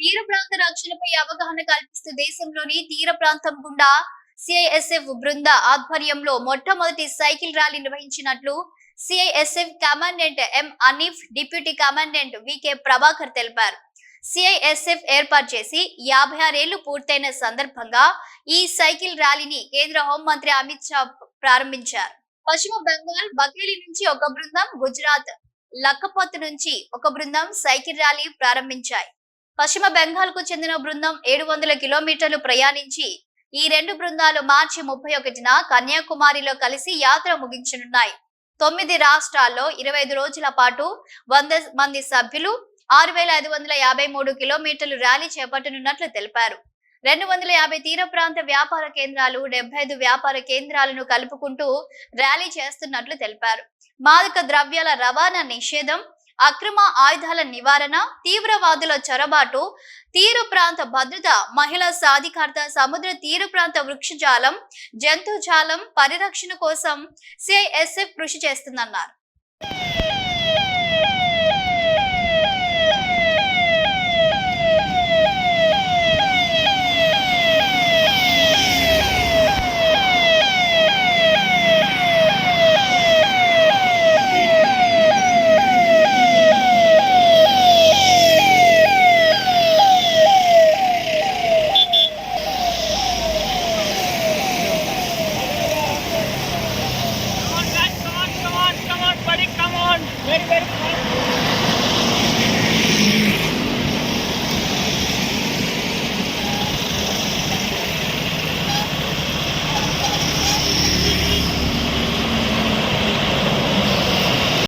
తీర ప్రాంత రక్షణపై అవగాహన కల్పిస్తూ దేశంలోని తీర ప్రాంతం గుండా సిఐఎస్ఎఫ్ బృంద ఆధ్వర్యంలో మొట్టమొదటి సైకిల్ ర్యాలీ నిర్వహించినట్లు CISF commandant M Anif deputy commandant V K Prabhakar తెలిపారు. సిఐఎస్ఎఫ్ ఏర్పాటు చేసి యాభై ఆరేళ్ళు పూర్తయిన సందర్భంగా ఈ సైకిల్ ర్యాలీని కేంద్ర హోంమంత్రి అమిత్ షా ప్రారంభించారు. పశ్చిమ బెంగాల్ బకేలి నుంచి ఒక బృందం గుజరాత్ లక్కపత్ నుంచి ఒక బృందం సైకిల్ ర్యాలీ ప్రారంభించాయి. పశ్చిమ బెంగాల్కు చెందిన బృందం ఏడు వందల కిలోమీటర్లు ప్రయాణించి ఈ రెండు బృందాలు మార్చి ముప్పై ఒకటిన కన్యాకుమారిలో కలిసి యాత్ర ముగించనున్నాయి. తొమ్మిది రాష్ట్రాల్లో ఇరవై ఐదు రోజుల పాటు వంద మంది సభ్యులు ఆరు వేల ఐదు వందల యాభై మూడు కిలోమీటర్లు ర్యాలీ చేపట్టనున్నట్లు తెలిపారు. రెండు వందల యాభై తీర ప్రాంత వ్యాపార కేంద్రాలు డెబ్బై ఐదు వ్యాపార కేంద్రాలను కలుపుకుంటూ ర్యాలీ చేస్తున్నట్లు తెలిపారు. మాదక ద్రవ్యాల రవాణా నిషేధం అక్రమ ఆయుధాల నివారణ తీవ్రవాదుల చొరబాటు తీర ప్రాంత భద్రత మహిళా సాధికారత సముద్ర తీర ప్రాంత వృక్షజాలం జంతుజాలం పరిరక్షణ కోసం సిఐఎస్ఎఫ్ కృషి చేస్తుందన్నారు. very, very fast.